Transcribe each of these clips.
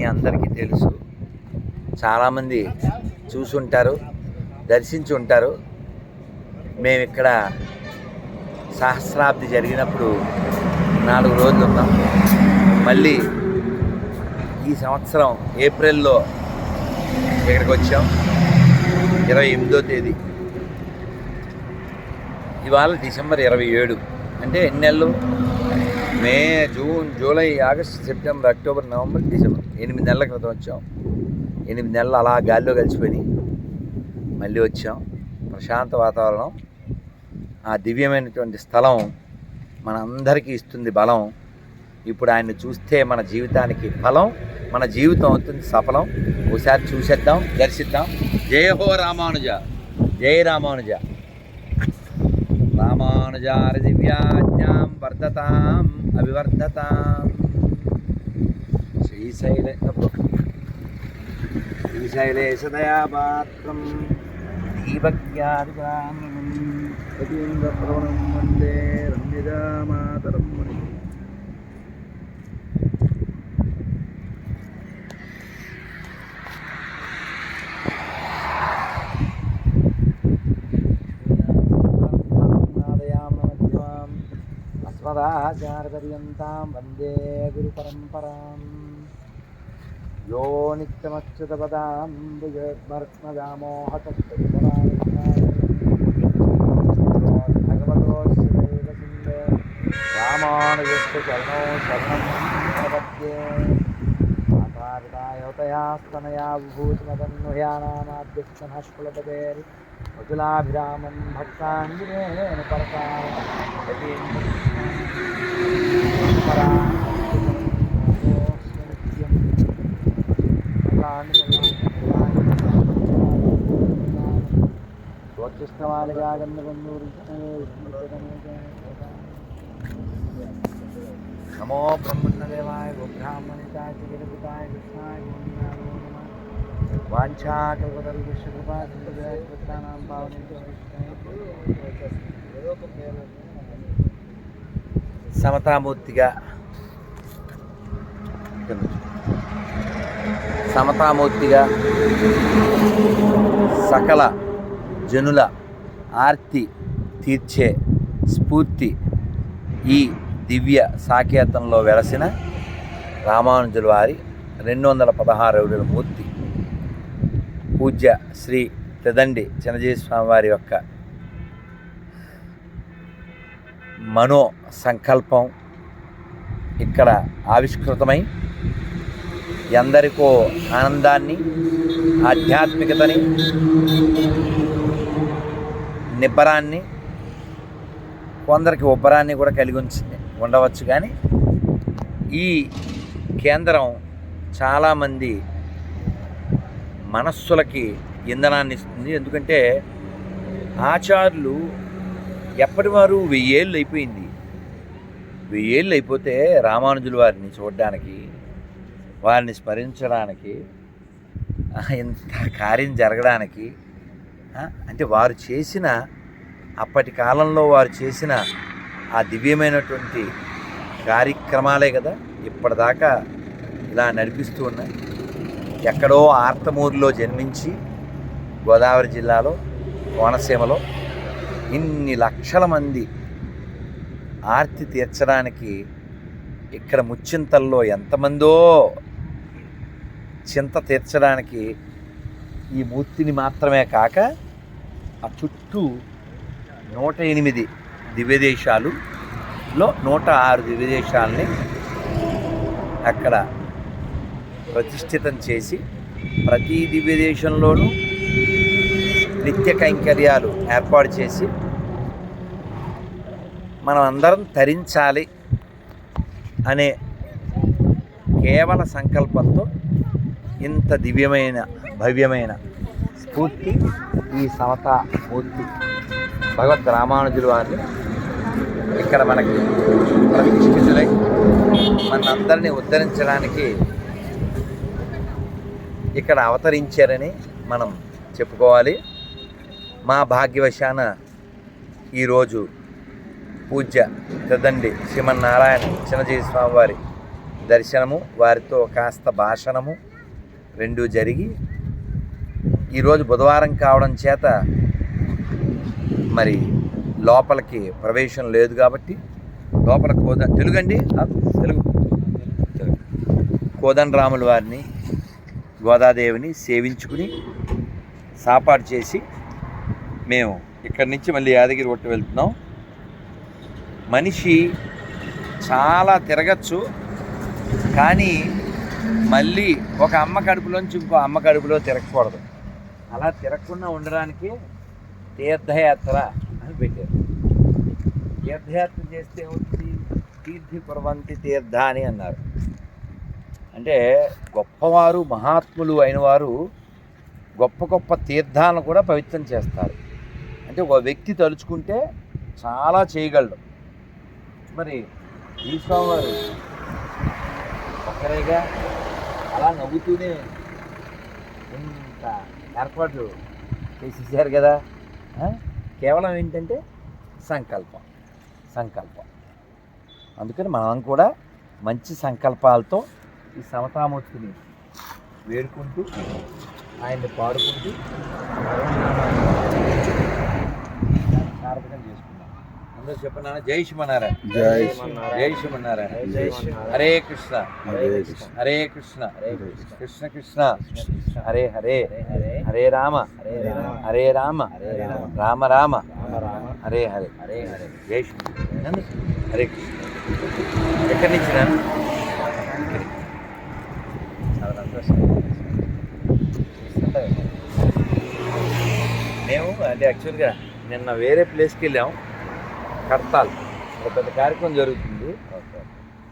మీ అందరికీ తెలుసు. చాలామంది చూసుంటారు దర్శించి ఉంటారు మేము ఇక్కడ సహస్రాబ్ది జరిగినప్పుడు నాలుగు రోజులు ఉన్నాం. మళ్ళీ ఈ సంవత్సరం ఏప్రిల్లో ఇక్కడికి వచ్చాం. ఇరవై ఎనిమిదో తేదీ. ఇవాళ డిసెంబర్ ఇరవై ఏడు. అంటే ఎన్ని నెలలు? May June July August September October November December. ఎనిమిది నెలల క్రితం వచ్చాం. ఎనిమిది నెలలు అలా గాల్లో కలిసిపోయి మళ్ళీ వచ్చాం. ప్రశాంత వాతావరణం. ఆ దివ్యమైనటువంటి స్థలం మనందరికీ ఇస్తుంది బలం. ఇప్పుడు ఆయన్ని చూస్తే మన జీవితానికి ఫలం మన జీవితం అవుతుంది సఫలం. ఒకసారి చూసేద్దాం దర్శిద్దాం. జయ హో రామానుజ. జయ రామానుజ. రామానుజారి దివ్యాజ్ఞాం వర్ధతాం. അഭിവർദ്ധതാം ശ്രീശൈല ശ്രീശൈലേശദയാപാത്രം ദീപജ്ഞാതികാന്തേ രമ്യതാമാതരം മണി आचार्यपर्यन्तां वन्दे गुरुपरम्परां यो नित्यमच्युतपदाम्बुजमर्मदामोहतत्परां भगवतो शिवैव रामानुजस्य चरणौ शरणम् तयास्तनया भूतमदन्नुह्यानामाद्यक्षणस्फुलपदेर्मतुलाभिरामं भक्ताञ्जलेन परतां నమో బ్రహ్మణదేవాయ గోబ్రాహ్మణితాయ జగద్గుతాయ కృష్ణాయ గోవిందాయ నమః వాంఛాకల్పతరుకృష్ణకృపా సింధునాం పావని సమతామూర్తిగా సమతామూర్తిగా సకల జనుల ఆర్తి తీర్చే స్ఫూర్తి ఈ దివ్య సాకేతంలో వెలసిన రామానుజుల వారి రెండు వందల పదహారు మూర్తి పూజ్య శ్రీ తెదండి చిన్నజీవి స్వామి వారి యొక్క మనో సంకల్పం ఇక్కడ ఆవిష్కృతమై ఎందరికో ఆనందాన్ని ఆధ్యాత్మికతని నిబ్బరాన్ని కొందరికి ఉబ్బరాన్ని కూడా కలిగి ఉంచింది. ఉండవచ్చు కానీ ఈ కేంద్రం చాలామంది మనస్సులకి ఇంధనాన్ని ఇస్తుంది. ఎందుకంటే ఆచార్యులు ఎప్పటి వారు వెయ్యేళ్ళు అయిపోయింది. వెయ్యేళ్ళు అయిపోతే రామానుజుల వారిని చూడడానికి వారిని స్మరించడానికి ఇంత కార్యం జరగడానికి అంటే వారు చేసిన అప్పటి కాలంలో వారు చేసిన ఆ దివ్యమైనటువంటి కార్యక్రమాలే కదా ఇప్పటిదాకా ఇలా నడిపిస్తూ ఉన్నాయి. ఎక్కడో ఆర్తమూరులో జన్మించి గోదావరి జిల్లాలో కోనసీమలో ఇన్ని లక్షల మంది ఆర్తి తీర్చడానికి ఇక్కడ ముచ్చింతల్లో ఎంతమందో చింత తీర్చడానికి ఈ మూర్తిని మాత్రమే కాక ఆ చుట్టూ నూట ఎనిమిది దివ్యదేశాలులో నూట ఆరు దివ్యదేశాలని అక్కడ ప్రతిష్ఠితం చేసి ప్రతి దివ్యదేశంలోనూ నిత్య కైంకర్యాలు ఏర్పాటు చేసి మనం అందరం తరించాలి అనే కేవల సంకల్పంతో ఇంత దివ్యమైన భవ్యమైన స్ఫూర్తి ఈ సమతా మూర్తి భగవద్ రామానుజుల వారిని ఇక్కడ మనకి ప్రతిష్ఠితులై మనందరినీ ఉద్ధరించడానికి ఇక్కడ అవతరించారని మనం చెప్పుకోవాలి. మా భాగ్యవశాన ఈరోజు పూజ్య తదండి శ్రీమన్నారాయణ చిన్నజీవి స్వామివారి దర్శనము వారితో కాస్త భాషణము రెండూ జరిగి ఈరోజు బుధవారం కావడం చేత మరి లోపలికి ప్రవేశం లేదు కాబట్టి లోపల కోద తెలుగు అండి తెలుగు. తెలుగు. కోదండరాముల వారిని గోదాదేవిని సేవించుకుని సాపాటు చేసి మేము ఇక్కడి నుంచి మళ్ళీ యాదగిరి ఒట్టు వెళ్తున్నాం. మనిషి చాలా తిరగచ్చు కానీ మళ్ళీ ఒక అమ్మ కడుపులోంచి ఇంకో అమ్మ కడుపులో తిరగకూడదు. అలా తిరగకుండా ఉండడానికి తీర్థయాత్ర అని పెట్టారు. తీర్థయాత్ర చేస్తే ఏమవుతుంది? తీర్థి పర్వంతి తీర్థ అని అన్నారు. అంటే గొప్పవారు మహాత్ములు అయిన వారు గొప్ప గొప్ప తీర్థాలను కూడా పవిత్రం చేస్తారు. అంటే ఒక వ్యక్తి తలుచుకుంటే చాలా చేయగలడు. మరి ఈ స్వామివారు ఒక్కరేగా అలా నవ్వుతూనే ఇంత ఏర్పాట్లు చేసేసారు కదా. కేవలం ఏంటంటే సంకల్పం. సంకల్పం. అందుకని మనం కూడా మంచి సంకల్పాలతో ఈ సమతామూర్తిని వేడుకుంటూ ఆయన్ని పాడుకుంటూ సార్థకం చేసుకుంటాం అందరూ చెప్పనా జై శ్రీమన్నారాయణ. జై జై శ్రీమన్నారాయణ. జై హరే కృష్ణ. హరే కృష్ణ. హరే కృష్ణ. హరే కృష్ణ. హరే హరే. హరే రామ. హరే రామ. రామ. రామ. హరే హరే. హరే హరే. జై శ్రీ. హరే కృష్ణ. ఎక్కడి నుంచి సంతోషం మేము అంటే యాక్చువల్గా నిన్న వేరే ప్లేస్కి వెళ్ళాం. కడతాల్ ఒక పెద్ద కార్యక్రమం జరుగుతుంది.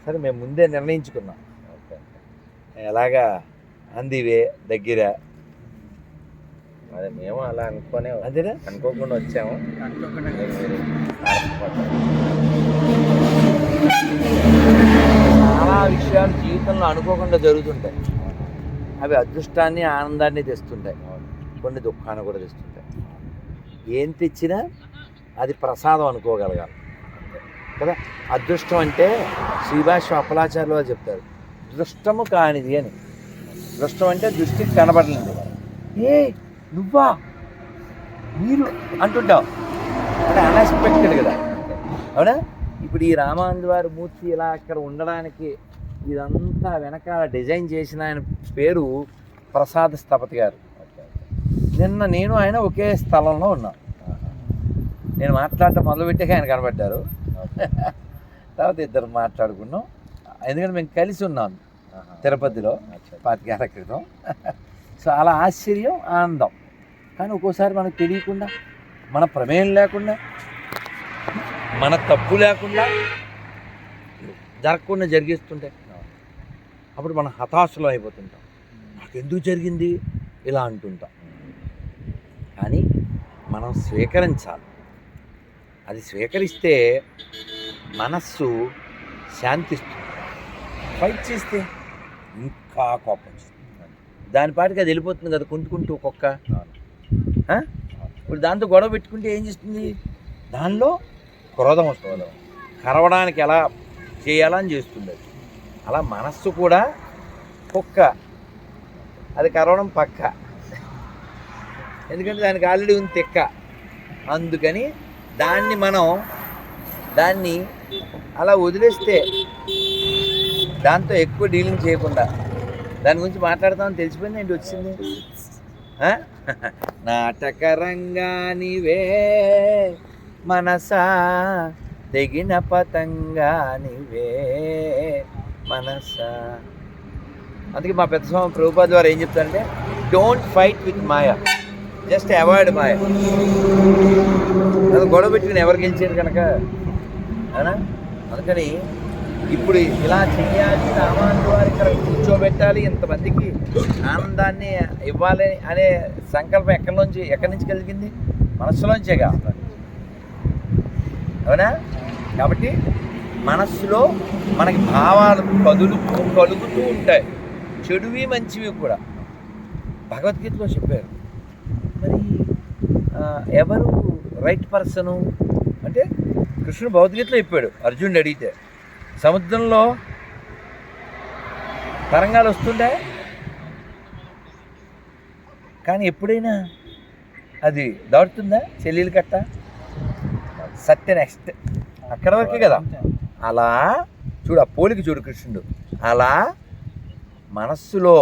సరే మేము ముందే నిర్ణయించుకున్నాం. ఎలాగా అందివే దగ్గర? అదే మేము అలా అనుకోనే అంతేనా? అనుకోకుండా వచ్చాము. చాలా విషయాలు జీవితంలో అనుకోకుండా జరుగుతుంటాయి. అవి అదృష్టాన్ని ఆనందాన్ని తెస్తుంటాయి. కొన్ని దుఃఖాన్ని కూడా తెస్తుంటాయి. ఏం తెచ్చినా అది ప్రసాదం అనుకోగలగాలి. కదా? అదృష్టం అంటే శ్రీభాష అప్పలాచార్యులు వారు చెప్తారు దృష్టము కానిది అని. దృష్టం అంటే దృష్టికి కనబడలేదు ఏ నువ్వా? మీరు అంటుంటావు. అంటే అన్ఎక్స్పెక్టెడ్ కదా. అవునా? ఇప్పుడు ఈ రామానంద వారి మూర్తి ఇలా అక్కడ ఉండడానికి ఇదంతా వెనకాల డిజైన్ చేసిన ఆయన పేరు ప్రసాద్ స్థపతి గారు. నిన్న నేను ఆయన ఒకే స్థలంలో ఉన్నాను నేను మాట్లాడటం మొదలుపెట్టాక ఆయన కనబడ్డారు. తర్వాత ఇద్దరు మాట్లాడుకున్నాం. ఎందుకంటే మేము కలిసి ఉన్నాం తిరుపతిలో పాతికేళ్ళ క్రితం. సో అలా ఆశ్చర్యం ఆనందం. కానీ ఒక్కోసారి మనకు తెలియకుండా మన ప్రమేయం లేకుండా మన తప్పు లేకుండా జరగకుండా జరిగిస్తుంటాయి అప్పుడు మనం హతాశలో అయిపోతుంటాం. నాకు ఎందుకు జరిగింది? ఇలా అంటుంటాం. కానీ మనం స్వీకరించాలి. అది స్వీకరిస్తే మనస్సు శాంతిస్తుంది. ఫైట్ చేస్తే ఇంకా కోపం దాని పాటికి అది వెళ్ళిపోతుంది కదా కుంటుకుంటూ ఒక్కొక్క? ఇప్పుడు దాంతో గొడవ పెట్టుకుంటే ఏం చేస్తుంది? దానిలో క్రోధం వస్తుంది. కరవడానికి ఎలా చేయాలని చేస్తుంది అది. అలా మనస్సు కూడా కుక్క. అది కరవడం పక్క. ఎందుకంటే దానికి ఆల్రెడీ ఉంది తెక్క. అందుకని దాన్ని మనం దాన్ని అలా వదిలేస్తే దాంతో ఎక్కువ డీలింగ్ చేయకుండా దాని గురించి మాట్లాడతామని తెలిసిపోయింది ఏంటి వచ్చింది? నాటకరంగాని వే మనసా తెగిన పతంగానివే మనసా. అందుకే మా పెద్ద స్వామి ప్రభుపాద ద్వారా ఏం చెప్తారంటే don't fight with maya just avoid maya అది గొడవ పెట్టుకుని ఎవరు గెలిచారు కనుక? అవునా? అందుకని ఇప్పుడు ఇలా చేయాలి రామాను వారి ఇక్కడ కూర్చోబెట్టాలి. ఇంతమందికి ఆనందాన్ని ఇవ్వాలి అనే సంకల్పం ఎక్కడి నుంచి ఎక్కడి నుంచి కలిగింది? మనస్సులోంచేగా. అవునా? కాబట్టి మనస్సులో మనకి భావాలు కదులు కలుగుతూ ఉంటాయి. చెడువి మంచివి కూడా. భగవద్గీతలో చెప్పారు. మరి ఎవరు రైట్ పర్సను? అంటే కృష్ణుడు భగవద్గీతలో చెప్పాడు అర్జునుడు అడిగితే. సముద్రంలో తరంగాలు వస్తుండే? కానీ ఎప్పుడైనా అది దాటుతుందా? చెల్లెలు కట్ట? సత్య నెక్స్ట్. అక్కడ వరకే కదా. అలా చూడు ఆ పోలికి చూడు కృష్ణుడు. అలా మనస్సులో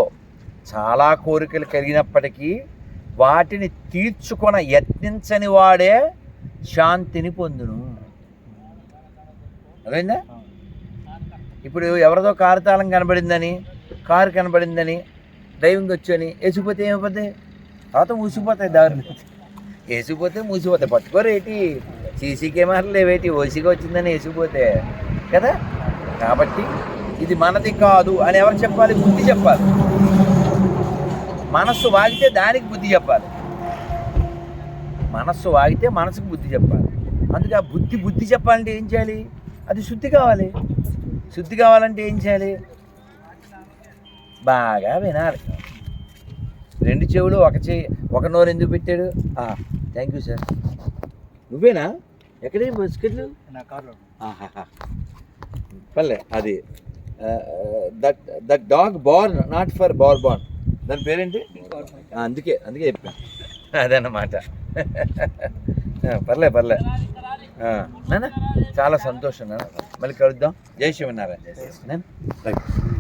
చాలా కోరికలు కలిగినప్పటికీ వాటిని తీర్చుకొన యత్నించని వాడే శాంతిని పొందును. అదేందా ఇప్పుడు ఎవరిదో కారు తాళం కనబడిందని కారు కనబడిందని డ్రైవింగ్ వచ్చని వేసిపోతే ఏమైపోతే తర్వాత మూసిపోతాయి దారులు. వేసిపోతే మూసిపోతాయి. పట్టుకోరు ఏంటి? సీసీ కెమెరాలు లేవేటి ఓసిగా వచ్చిందని వేసిపోతే కదా? కాబట్టి ఇది మనది కాదు అని ఎవరు చెప్పాలి? బుద్ధి చెప్పాలి. మనస్సు వాగితే దానికి బుద్ధి చెప్పాలి. మనస్సు వాగితే మనసుకు బుద్ధి చెప్పాలి. అందుకే ఆ బుద్ధి బుద్ధి చెప్పాలంటే ఏం చేయాలి? అది శుద్ధి కావాలి. శుద్ధి కావాలంటే ఏం చేయాలి? బాగా వినాలి. రెండు చెవులు ఒక చెయ్యి ఒక నోరు ఎందుకు పెట్టాడు? థ్యాంక్ యూ సార్ నువ్వేనా? ఎక్కడే బిస్కెట్లు నా కార్లో. పర్లే అది that that dog barn not for bar barn దాని పేరేంటి? అందుకే అందుకే చెప్పాను. అదన్నమాట. పర్లే పర్లే. ఆ, నాన్న చాలా సంతోషం నాన్న. మళ్ళీ కలుద్దాం. జై శివనారాయణ నాన్న రైట్.